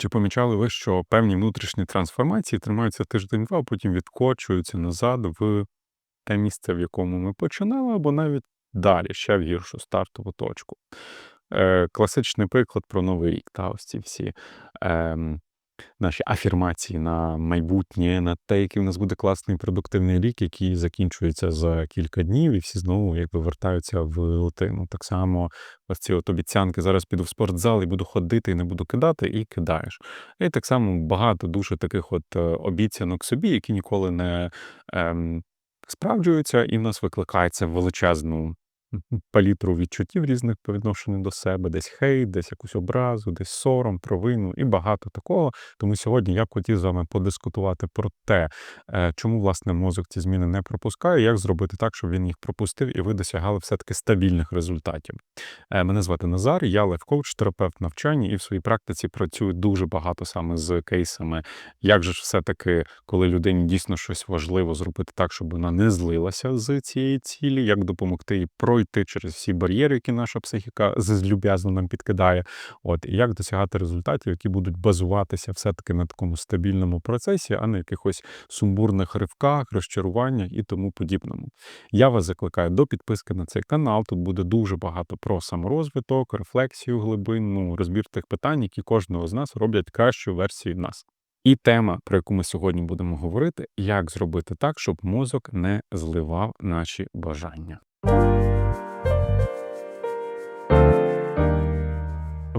Чи помічали ви, що певні внутрішні трансформації тримаються тиждень-два, а потім відкочуються назад в те місце, в якому ми починали, або навіть далі, ще в гіршу стартову точку? Е, класичний приклад про новий рік, та ось ці всі ем, наші афірмації на майбутнє, на те, який в нас буде класний продуктивний рік, який закінчується за кілька днів, і всі знову якби вертаються в рутину. Так само ось ці от обіцянки, зараз піду в спортзал і буду ходити, і не буду кидати, і кидаєш. І так само багато дуже таких от е, обіцянок собі, які ніколи не ем, справджуються, і в нас викликається величезну палітру відчуттів різних по відношенню до себе, десь хейт, десь якусь образу, десь сором, провину і багато такого. Тому сьогодні я хотів з вами подискутувати про те, е, чому власне мозок ці зміни не пропускає, як зробити так, щоб він їх пропустив, і ви досягали все-таки стабільних результатів. Е, мене звати Назар, я лайфкоуч, терапевт навчання, і в своїй практиці працюю дуже багато саме з кейсами. Як же ж все-таки, коли людині дійсно щось важливо зробити так, щоб вона не злилася з цієї цілі, як допомогти їй пройти через всі бар'єри, які наша психіка злюб'язно нам підкидає, от і як досягати результатів, які будуть базуватися все-таки на такому стабільному процесі, а не якихось сумбурних ривках, розчаруваннях і тому подібному. Я вас закликаю до підписки на цей канал. Тут буде дуже багато про саморозвиток, рефлексію глибинну, розбір тих питань, які кожного з нас роблять кращу версію нас. І тема, про яку ми сьогодні будемо говорити, як зробити так, щоб мозок не зливав наші бажання.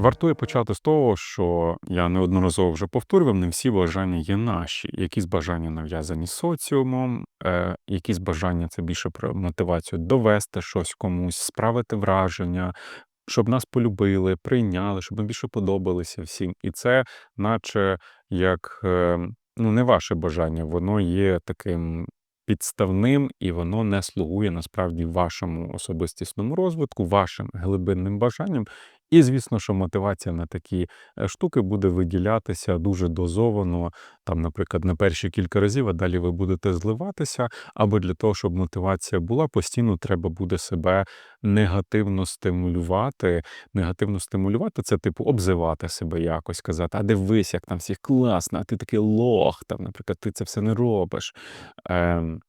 Вартує почати з того, що я неодноразово вже повторював, не всі бажання є наші. Якісь бажання нав'язані соціумом, е, якісь бажання це більше про мотивацію довести щось комусь, справити враження, щоб нас полюбили, прийняли, щоб ми більше подобалися всім. І це, наче як е, ну, не ваше бажання, воно є таким підставним і воно не слугує насправді вашому особистісному розвитку, вашим глибинним бажанням. І, звісно, що мотивація на такі е, штуки буде виділятися дуже дозовано, там, наприклад, на перші кілька разів, а далі ви будете зливатися. Або для того, щоб мотивація була, постійно треба буде себе негативно стимулювати. Негативно стимулювати це, типу, обзивати себе якось, казати, а дивись, як там всіх класно, а ти такий лох, там, наприклад, ти це все не робиш. Ем,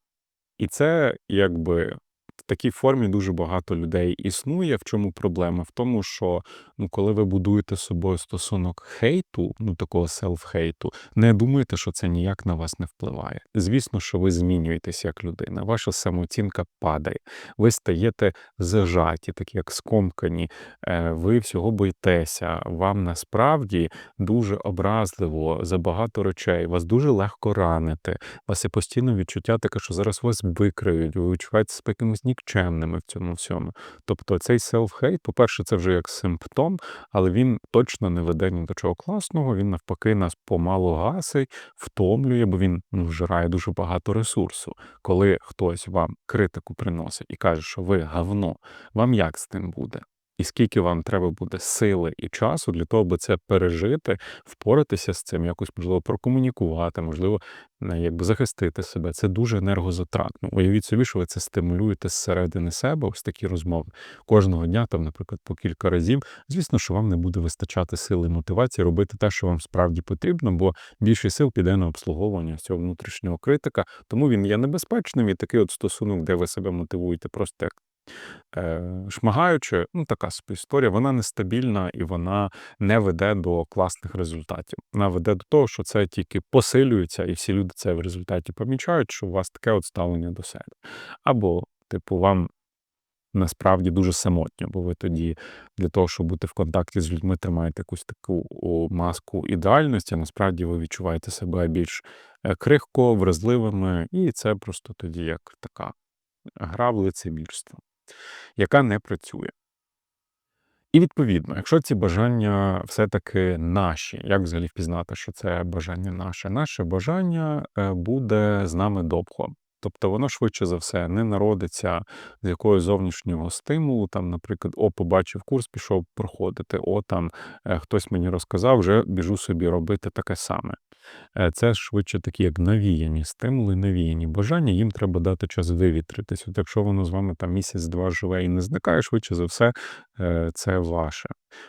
І це якби в такій формі дуже багато людей існує. В чому проблема? В тому, що ну, коли ви будуєте з собою стосунок хейту, ну такого селф-хейту, не думайте, що це ніяк на вас не впливає. Звісно, що ви змінюєтесь як людина, ваша самооцінка падає, ви стаєте зажаті, такі як скомкані, е, ви всього боїтеся, вам насправді дуже образливо за багато речей, вас дуже легко ранити, вас є постійно відчуття таке, що зараз вас викриють, ви відчуваєте себе якимось нікчемними в цьому всьому. Тобто цей селф-хейт, по-перше, це вже як симптом, але він точно не веде ні до чого класного. Він навпаки нас помалу гасить, втомлює, бо він ну, вжирає дуже багато ресурсу. Коли хтось вам критику приносить і каже, що ви гавно, вам як з тим буде? І скільки вам треба буде сили і часу для того, аби це пережити, впоратися з цим, якось можливо прокомунікувати, можливо, якби захистити себе. Це дуже енергозатратно. Уявіть собі, що ви це стимулюєте зсередини себе, ось такі розмови кожного дня, там, наприклад, по кілька разів. Звісно, що вам не буде вистачати сили і мотивації робити те, що вам справді потрібно, бо більше сил піде на обслуговування цього внутрішнього критика, тому він є небезпечним і такий от стосунок, де ви себе мотивуєте просто як шмагаючи, ну така собі історія, вона нестабільна і вона не веде до класних результатів. Вона веде до того, що це тільки посилюється, і всі люди це в результаті помічають, що у вас таке от ставлення до себе. Або, типу, вам насправді дуже самотньо, бо ви тоді для того, щоб бути в контакті з людьми, тримаєте якусь таку маску ідеальності, насправді ви відчуваєте себе більш е, крихко, вразливими, і це просто тоді як така гра в лицемірство яка не працює. І відповідно, якщо ці бажання все-таки наші, як взагалі впізнати, що це бажання наше? Наше бажання е, буде з нами довго. Тобто воно швидше за все не народиться з якогось зовнішнього стимулу. Там, наприклад, о, побачив курс, пішов проходити, о, там е, хтось мені розказав, вже біжу собі робити таке саме. Е, це швидше такі, як навіяні стимули, навіяні бажання, їм треба дати час вивітритись. От якщо воно з вами там місяць-два живе і не зникає, швидше за все, е, це ваше.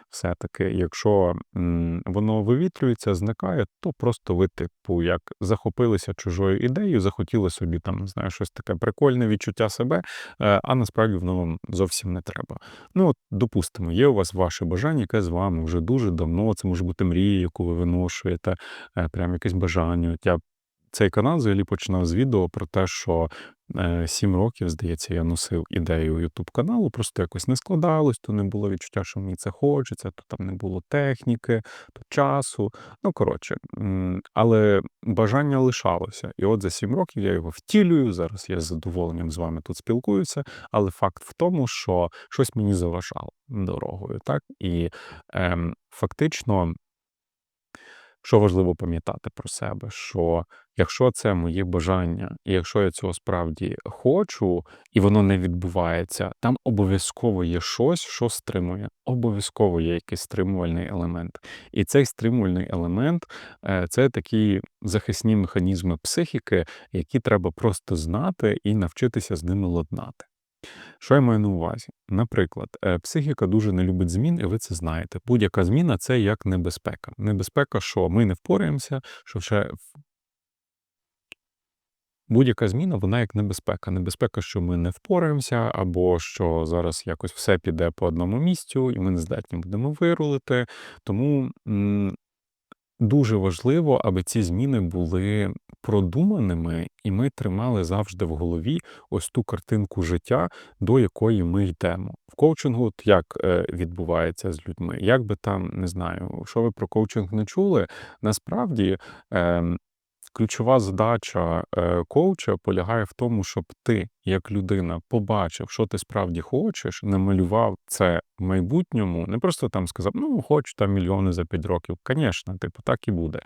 Все-таки, якщо м, воно вивітрюється, зникає, то просто ви, типу, як захопилися чужою ідеєю, захотіли собі там, не знаю, щось таке прикольне відчуття себе, е, а насправді воно вам зовсім не треба. Ну, от, допустимо, є у вас ваше бажання, яке з вами вже дуже давно. Це може бути мрія, яку ви виношуєте, е, прям якесь бажання. От я цей канал взагалі починав з відео про те, що е, сім років, здається, я носив ідею Ютуб каналу, просто якось не складалось, то не було відчуття, що мені це хочеться, то там не було техніки, то часу. Ну, коротше, але бажання лишалося. І от за сім років я його втілюю. Зараз я з задоволенням з вами тут спілкуюся, але факт в тому, що щось мені заважало дорогою. так? І ем, фактично. Що важливо пам'ятати про себе, що якщо це моє бажання, і якщо я цього справді хочу, і воно не відбувається, там обов'язково є щось, що стримує. Обов'язково є якийсь стримувальний елемент. І цей стримувальний елемент е, це такі захисні механізми психіки, які треба просто знати і навчитися з ними ладнати. Що я маю на увазі? Наприклад, е, психіка дуже не любить змін, і ви це знаєте. Будь-яка зміна це як небезпека. Небезпека, що ми не впораємося, що ще Будь-яка зміна, вона як небезпека. Небезпека, що ми не впораємося, або що зараз якось все піде по одному місцю, і ми не здатні будемо вирулити. Тому Дуже важливо, аби ці зміни були продуманими, і ми тримали завжди в голові ось ту картинку життя, до якої ми йдемо. В коучингу от як е, відбувається з людьми? Як би там не знаю, що ви про коучинг не чули, насправді. Ем, Ключова задача е, коуча полягає в тому, щоб ти, як людина, побачив, що ти справді хочеш, намалював це в майбутньому, не просто там сказав, ну хочу там мільйони за 5 років. Звісно, типу, так і буде.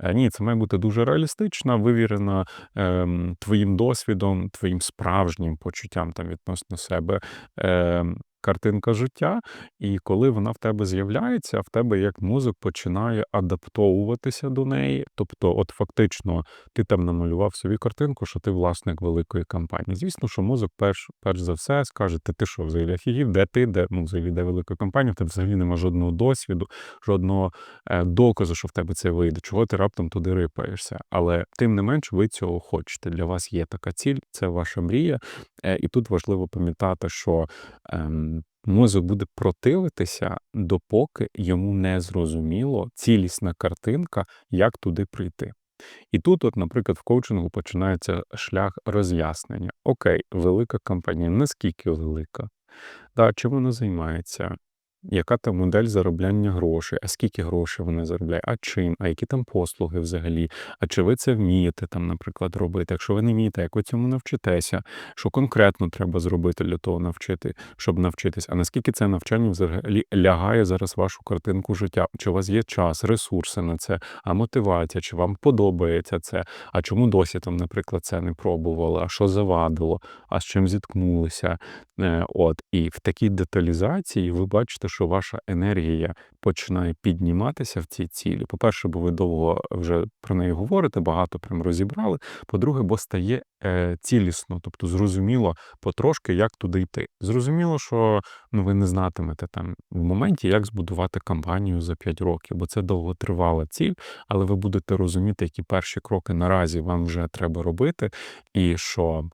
Е, ні, це має бути дуже реалістична, вивірена е, твоїм досвідом, твоїм справжнім почуттям там відносно себе. Е, картинка життя, і коли вона в тебе з'являється, в тебе як мозок починає адаптовуватися до неї. Тобто, от фактично, ти там намалював собі картинку, що ти власник великої компанії. Звісно, що мозок перш перш за все скаже, ти ти що взагалі офігів, де ти, де ну, взагалі де велика компанія, в тебе взагалі немає жодного досвіду, жодного е, доказу, що в тебе це вийде, чого ти раптом туди рипаєшся. Але тим не менш, ви цього хочете. Для вас є така ціль, це ваша мрія. Е, і тут важливо пам'ятати, що. Е, мозок буде противитися, допоки йому не зрозуміло цілісна картинка, як туди прийти. І тут, от, наприклад, в коучингу починається шлях роз'яснення. Окей, велика компанія, наскільки велика? Да, Чим вона займається? Яка там модель заробляння грошей, а скільки грошей вони заробляють, а чим, а які там послуги взагалі? А чи ви це вмієте там, наприклад, робити? Якщо ви не вмієте, як ви цьому навчитеся, що конкретно треба зробити для того навчити, щоб навчитись? А наскільки це навчання взагалі лягає зараз вашу картинку життя? Чи у вас є час, ресурси на це, а мотивація, чи вам подобається це? А чому досі там, наприклад, це не пробували? А що завадило? А з чим зіткнулися? Е, от і в такій деталізації ви бачите що ваша енергія починає підніматися в цій цілі. По-перше, бо ви довго вже про неї говорите, багато прям розібрали. По-друге, бо стає е, цілісно, тобто зрозуміло потрошки, як туди йти. Зрозуміло, що ну ви не знатимете там в моменті, як збудувати кампанію за 5 років, бо це довготривала ціль, але ви будете розуміти, які перші кроки наразі вам вже треба робити, і що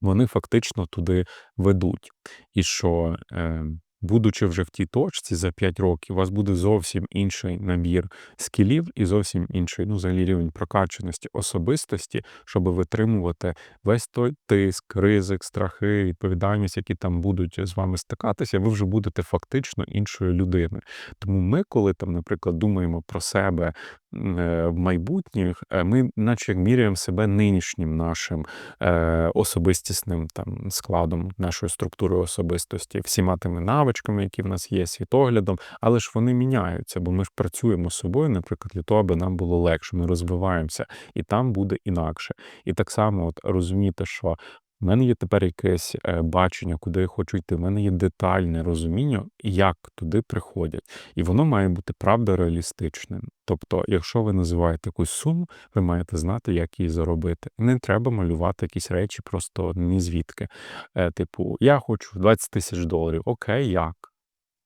вони фактично туди ведуть. І що. Е, Будучи вже в тій точці за 5 років, у вас буде зовсім інший набір скілів і зовсім інший ну, взагалі рівень прокаченості особистості, щоб витримувати весь той тиск, ризик, страхи, відповідальність, які там будуть з вами стикатися, ви вже будете фактично іншою людиною. Тому ми, коли там, наприклад, думаємо про себе в майбутніх, е, ми, наче як міряємо себе нинішнім нашим е, особистісним там складом нашої структури особистості, всіма тими навичками, які в нас є, світоглядом, але ж вони міняються, бо ми ж працюємо з собою, наприклад, для того, аби нам було легше, ми розвиваємося, і там буде інакше. І так само, от розуміти, що у мене є тепер якесь е, бачення, куди я хочу йти. У мене є детальне розуміння, як туди приходять. І воно має бути правда реалістичним. Тобто, якщо ви називаєте якусь суму, ви маєте знати, як її заробити. Не треба малювати якісь речі просто ні звідки. Е, типу, я хочу 20 тисяч доларів. Окей, як?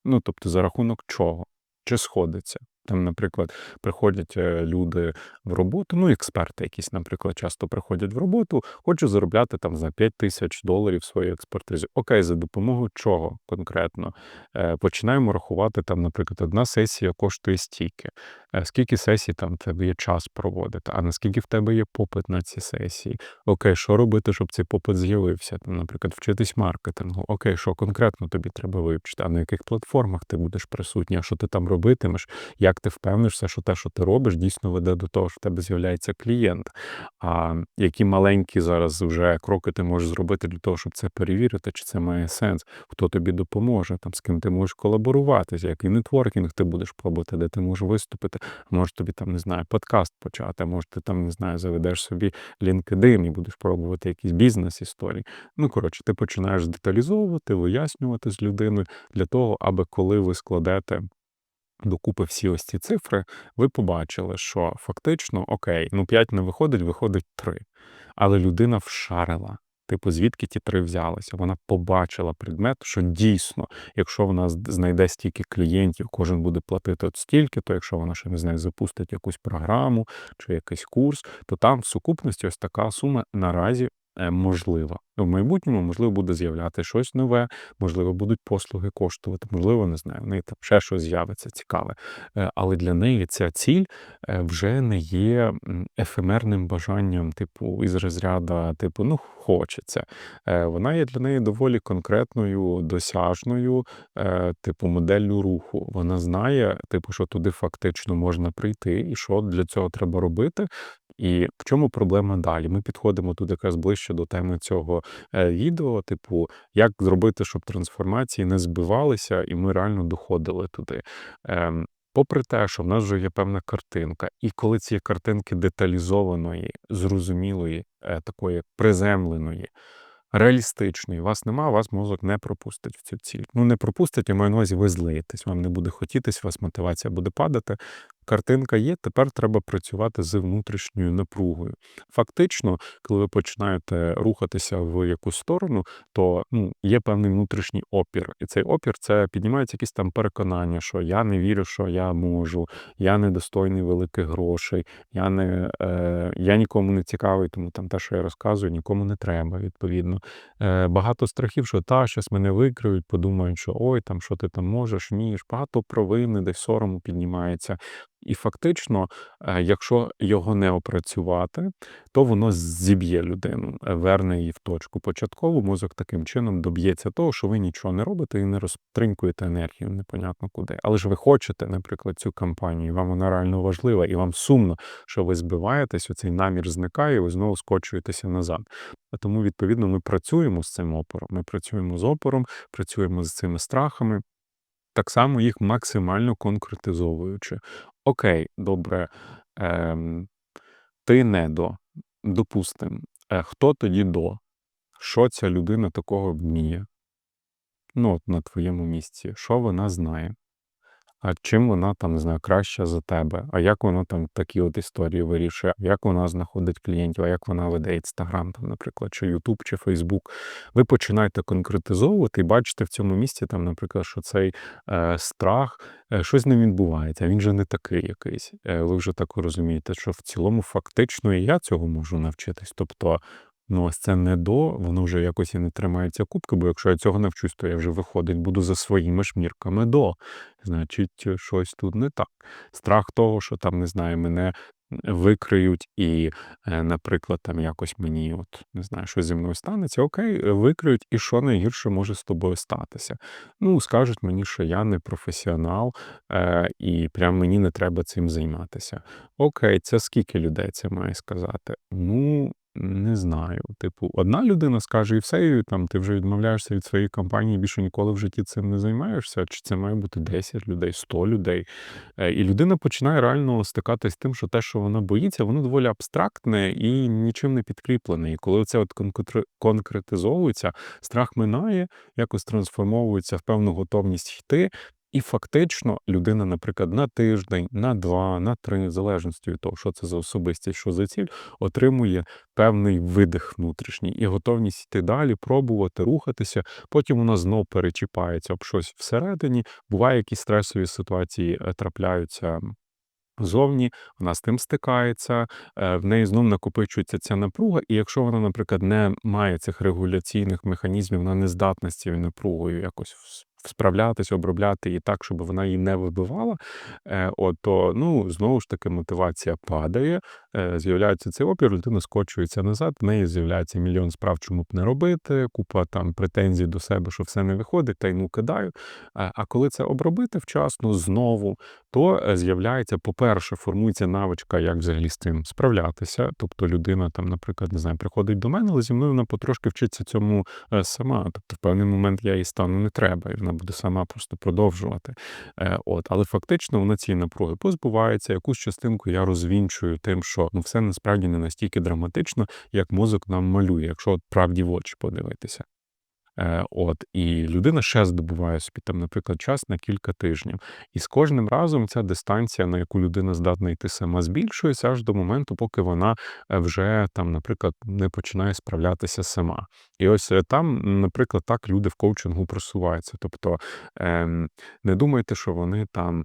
Ну, тобто, за рахунок чого? Чи сходиться? Там, наприклад, приходять е, люди в роботу, ну, експерти якісь, наприклад, часто приходять в роботу, хочуть заробляти там за 5 тисяч доларів свою експертизі. Окей, за допомогою чого конкретно? Е, Починаємо рахувати, там, наприклад, одна сесія коштує стільки. Е, Скільки сесій там тебе є час проводити, а наскільки в тебе є попит на ці сесії? Окей, що робити, щоб цей попит з'явився? Там, наприклад, вчитись маркетингу. Окей, що конкретно тобі треба вивчити, а на яких платформах ти будеш присутній, а що ти там робитимеш, як ти впевнишся, що те, що ти робиш, дійсно веде до того, що в тебе з'являється клієнт. А які маленькі зараз вже кроки ти можеш зробити для того, щоб це перевірити, чи це має сенс, хто тобі допоможе, там з ким ти можеш колаборувати, який нетворкінг ти будеш пробувати, де ти можеш виступити. Може тобі там не знаю, подкаст почати, може ти там не знаю, заведеш собі LinkedIn і будеш пробувати якісь бізнес-історії. Ну коротше, ти починаєш деталізовувати, вияснювати з людиною для того, аби коли ви складете. Докупи всі ось ці цифри, ви побачили, що фактично окей, ну 5 не виходить, виходить 3. Але людина вшарила. Типу, звідки ті три взялися? Вона побачила предмет, що дійсно, якщо вона знайде стільки клієнтів, кожен буде платити от стільки, то якщо вона ще не знаю, запустить якусь програму чи якийсь курс, то там в сукупності ось така сума наразі можлива. В майбутньому, можливо, буде з'являти щось нове, можливо, будуть послуги коштувати, можливо, не знаю, в неї там ще щось з'явиться цікаве. Е, Але для неї ця ціль е, вже не є ефемерним бажанням, типу, із розряду, типу, ну, хочеться. Е, Вона є для неї доволі конкретною, досяжною, е, типу, моделлю руху. Вона знає, типу, що туди фактично можна прийти, і що для цього треба робити. І в чому проблема далі? Ми підходимо тут якраз ближче до теми цього е, відео, типу, як зробити, щоб трансформації не збивалися, і ми реально доходили туди. Ем, Попри те, що в нас вже є певна картинка, і коли ці картинки деталізованої, зрозумілої, е, такої приземленої, реалістичної, вас нема, вас мозок не пропустить в цю ціль. Ну, не пропустить, я маю на увазі, ви злиєтесь, вам не буде хотітись, у вас мотивація буде падати. Картинка є, тепер треба працювати з внутрішньою напругою. Фактично, коли ви починаєте рухатися в якусь сторону, то ну, є певний внутрішній опір. І цей опір це піднімається якісь там переконання, що я не вірю, що я можу, я недостойний великих грошей, я не е, я нікому не цікавий, тому там те, що я розказую, нікому не треба, відповідно. Е, Багато страхів, що та, щось мене викриють, подумають, що ой, там що ти там можеш, вмієш, багато провини, десь сорому піднімається. І фактично, е, якщо його не опрацювати, то воно зіб'є людину, е, верне її в точку початкову. Мозок таким чином доб'ється того, що ви нічого не робите і не розтринькуєте енергію непонятно куди. Але ж ви хочете, наприклад, цю кампанію, вам вона реально важлива, і вам сумно, що ви збиваєтесь, оцей намір зникає, і ви знову скочуєтеся назад. А Тому, відповідно, ми працюємо з цим опором. Ми працюємо з опором, працюємо з цими страхами. Так само їх максимально конкретизовуючи. Окей, добре, ем, ти не до. Допустим, е, хто тоді до? Що ця людина такого вміє? Ну, от на твоєму місці, що вона знає? А чим вона там, не знаю, краща за тебе? А як вона там такі от історії вирішує? Як вона знаходить клієнтів? А як вона веде Інстаграм, там, наприклад, чи Ютуб, чи Фейсбук? Ви починаєте конкретизовувати і бачите в цьому місці, там, наприклад, що цей е, страх, е, щось не відбувається, він же не такий якийсь. Е, ви вже так розумієте, що в цілому фактично і я цього можу навчитись. Тобто, ну ось це не до, воно вже якось і не тримається кубки, бо якщо я цього навчусь, то я вже виходить, буду за своїми ж мірками до. Значить, е, щось тут не так. Страх того, що там, не знаю, мене викриють і, е, наприклад, там якось мені, от не знаю, що зі мною станеться. Окей, е, викриють, і що найгірше може з тобою статися. Ну, скажуть мені, що я не професіонал, е, і прям мені не треба цим займатися. Окей, це скільки людей це має сказати? Ну. Не знаю. Типу, одна людина скаже, і все, і там ти вже відмовляєшся від своєї компанії, більше ніколи в житті цим не займаєшся. Чи це має бути 10 людей, 100 людей? Е, І людина починає реально стикатись з тим, що те, що вона боїться, воно доволі абстрактне і нічим не підкріплене. І коли це от конкретизовується, страх минає, якось трансформовується в певну готовність йти. І фактично людина, наприклад, на тиждень, на 2, на 3, в залежності від того, що це за особистість, що за ціль, отримує певний видих внутрішній і готовність йти далі, пробувати, рухатися. Потім вона знов перечіпається об щось всередині. Буває, якісь стресові ситуації е, трапляються зовні, вона з тим стикається, е, в неї знов накопичується ця напруга, і якщо вона, наприклад, не має цих регуляційних механізмів, з цією напругою якось справлятися, обробляти її так, щоб вона її не вибивала, е, от, то ну, знову ж таки мотивація падає, е, з'являється цей опір, людина скочується назад, в неї з'являється мільйон справ, чому б не робити, купа там претензій до себе, що все не виходить, та й ну кидаю. Е, А коли це обробити вчасно знову, то з'являється, по-перше, формується навичка, як взагалі з цим справлятися. Тобто людина там, наприклад, не знаю, приходить до мене, але зі мною вона потрошки вчиться цьому сама. Тобто, в певний момент я їй стану не треба, і вона буде сама просто продовжувати. Е, От, але фактично вона цієї напруги позбувається. Якусь частинку я розвінчую тим, що ну все насправді не настільки драматично, як мозок нам малює, якщо от правді в очі подивитися. Е, От і людина ще здобуває собі там, наприклад, час на кілька тижнів. І з кожним разом ця дистанція, на яку людина здатна йти сама, збільшується аж до моменту, поки вона е, вже там, наприклад, не починає справлятися сама. І ось е, там, наприклад, так люди в коучингу просуваються. Тобто ем, не думайте, що вони там.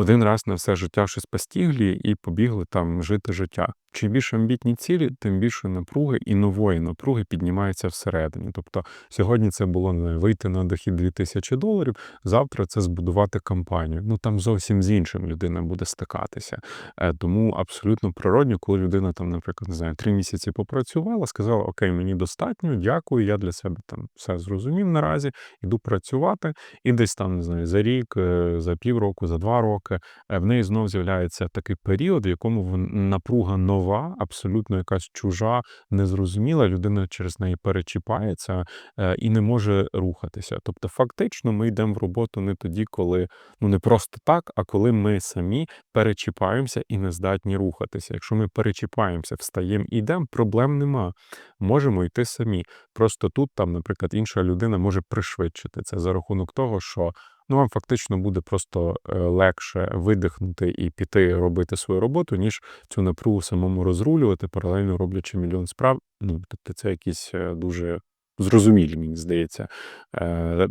Один раз на все життя щось постіглі і побігли там жити життя. Чим більше амбітні цілі, тим більше напруги і нової напруги піднімається всередині. Тобто сьогодні це було не вийти на дохід 2000 доларів, завтра це збудувати кампанію. Ну там зовсім з іншим людина буде стикатися. Е, Тому абсолютно природньо, коли людина там, наприклад, не знаю, три місяці попрацювала, сказала: Окей, мені достатньо, дякую, я для себе там все зрозумів наразі, іду працювати, і десь там не знаю, за рік, е, за півроку, за два роки е, в неї знов з'являється такий період, в якому напруга нова, абсолютно якась чужа, незрозуміла. Людина через неї перечіпається е, і не може рухатися. Тобто, фактично, ми йдемо в роботу не тоді, коли ну не просто так, а коли ми самі перечіпаємося і не здатні рухатися. Якщо ми перечіпаємося, встаємо і йдемо, проблем нема. Можемо йти самі. Просто тут, там, наприклад, інша людина може пришвидшити це за рахунок того, що ну вам фактично буде просто е, легше видихнути і піти робити свою роботу, ніж цю напругу самому розрулювати, паралельно роблячи мільйон справ. Ну, тобто це якісь е, дуже зрозумілі, мені здається, е,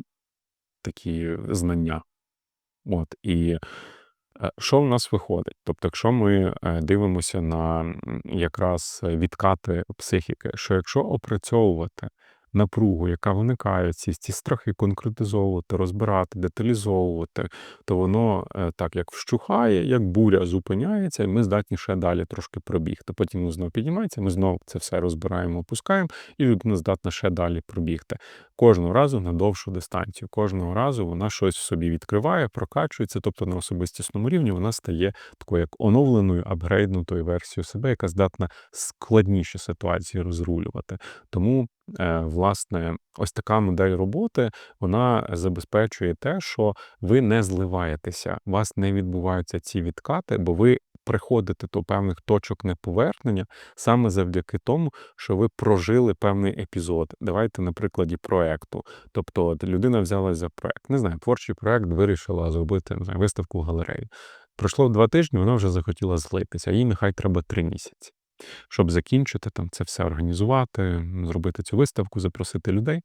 такі знання. От і що в нас виходить? Тобто, якщо ми дивимося на якраз відкати психіки, що якщо опрацьовувати напругу, яка виникає, ці, ці страхи конкретизовувати, розбирати, деталізовувати, то воно е, так як вщухає, як буря зупиняється, і ми здатні ще далі трошки пробігти. Потім воно знову піднімається, ми знову це все розбираємо, опускаємо, і людина здатна ще далі пробігти. Кожного разу на довшу дистанцію. Кожного разу вона щось в собі відкриває, прокачується, тобто на особистісному рівні вона стає такою як оновленою, апгрейднутою версією себе, яка здатна складніші ситуації розрулювати. Тому, е, власне, ось така модель роботи вона забезпечує те, що ви не зливаєтеся, у вас не відбуваються ці відкати, бо ви приходите до певних точок неповернення саме завдяки тому, що ви прожили певний епізод. Давайте на прикладі проекту. Тобто, от людина взялась за проект. Не знаю, творчий проект вирішила зробити не знаю, виставку в галереї. Пройшло два тижні, вона вже захотіла злитися, їй нехай треба три місяці. Щоб закінчити там це все організувати, зробити цю виставку, запросити людей.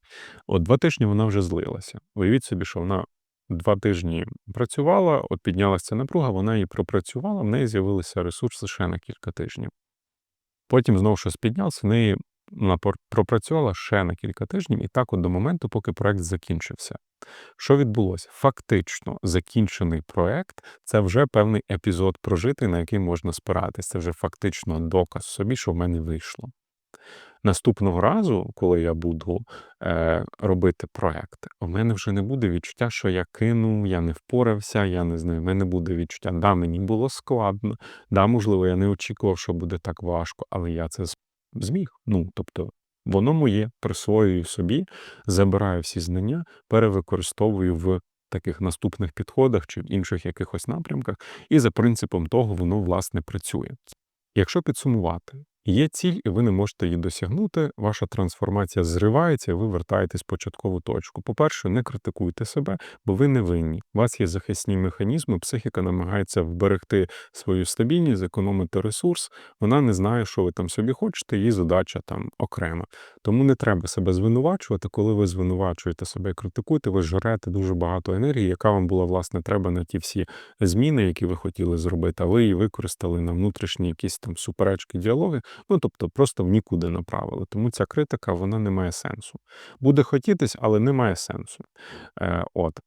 От два тижні вона вже злилася. Уявіть собі, що вона два тижні працювала, от піднялася ця напруга, вона її пропрацювала, в неї з'явилися ресурси ще на кілька тижнів. Потім знову щось піднялося, в неї пропрацювала ще на кілька тижнів, і так от до моменту, поки проект закінчився. Що відбулося? Фактично, закінчений проект це вже певний епізод прожитий, на який можна спиратися. Це вже фактично доказ собі, що в мене вийшло. Наступного разу, коли я буду е, робити проект, у мене вже не буде відчуття, що я кинув, я не впорався, я не знаю, в мене буде відчуття, да, мені було складно, да, можливо, я не очікував, що буде так важко, але я це зміг. Ну, тобто, воно моє, присвоюю собі, забираю всі знання, перевикористовую в таких наступних підходах чи в інших якихось напрямках, і за принципом того воно власне працює. Якщо підсумувати, Є ціль, і ви не можете її досягнути. Ваша трансформація зривається, і ви вертаєтесь в початкову точку. По-перше, не критикуйте себе, бо ви не винні. У вас є захисні механізми. Психіка намагається вберегти свою стабільність, зекономити ресурс. Вона не знає, що ви там собі хочете. Її задача там окрема. Тому не треба себе звинувачувати. Коли ви звинувачуєте себе і критикуєте, ви жрете дуже багато енергії, яка вам була власне треба на ті всі зміни, які ви хотіли зробити. А ви її використали на внутрішні якісь там суперечки, діалоги. Ну тобто просто в нікуди направили. Тому ця критика вона не має сенсу. Буде хотітись, але не має сенсу. Е, От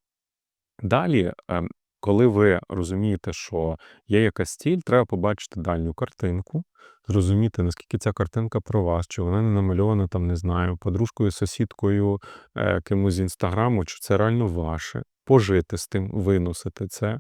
далі. Е, коли ви розумієте, що є якась ціль, треба побачити дальню картинку, зрозуміти, наскільки ця картинка про вас, чи вона не намальована там, не знаю, подружкою, сусідкою, е, кимось з інстаграму, чи це реально ваше, пожити з тим, виносити це.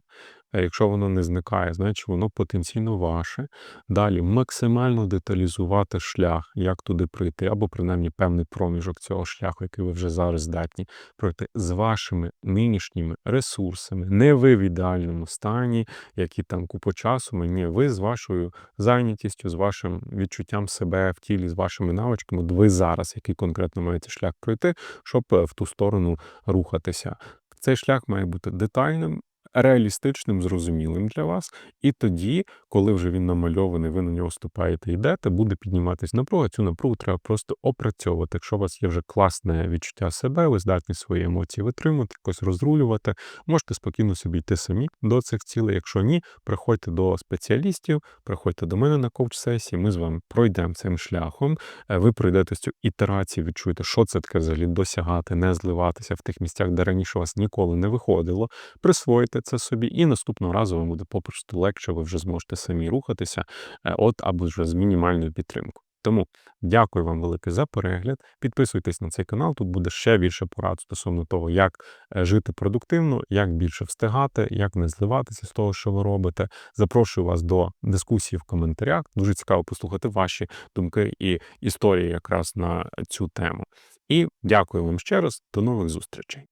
Якщо воно не зникає, значить воно потенційно ваше. Далі максимально деталізувати шлях, як туди пройти, або принаймні певний проміжок цього шляху, який ви вже зараз здатні пройти з вашими нинішніми ресурсами, не ви в ідеальному стані, які там купу часу, ні, ви з вашою зайнятістю, з вашим відчуттям себе в тілі, з вашими навичками, ви зараз, який конкретно маєте шлях пройти, щоб е, в ту сторону рухатися. Цей шлях має бути детальним, реалістичним, зрозумілим для вас. І тоді, коли вже він намальований, ви на нього ступаєте, йдете, буде підніматись напруга. Цю напругу треба просто опрацьовувати. Якщо у вас є вже класне відчуття себе, ви здатні свої емоції витримувати, якось розрулювати, можете спокійно собі йти самі до цих цілей. Якщо ні, приходьте до спеціалістів, приходьте до мене на коуч-сесії, ми з вами пройдемо цим шляхом. Е, Ви пройдете цю ітерацію, відчуєте, що це таке взагалі досягати, не зливатися в тих місцях, де раніше у вас ніколи не виходило. Присвоїте це собі, і наступного разу вам буде попросту легше, ви вже зможете самі рухатися, е, от або вже з мінімальною підтримкою. Тому дякую вам велике за перегляд. Підписуйтесь на цей канал. Тут буде ще більше порад стосовно того, як е, жити продуктивно, як більше встигати, як не зливатися з того, що ви робите. Запрошую вас до дискусії в коментарях. Дуже цікаво послухати ваші думки і історії якраз на цю тему. І дякую вам ще раз. До нових зустрічей.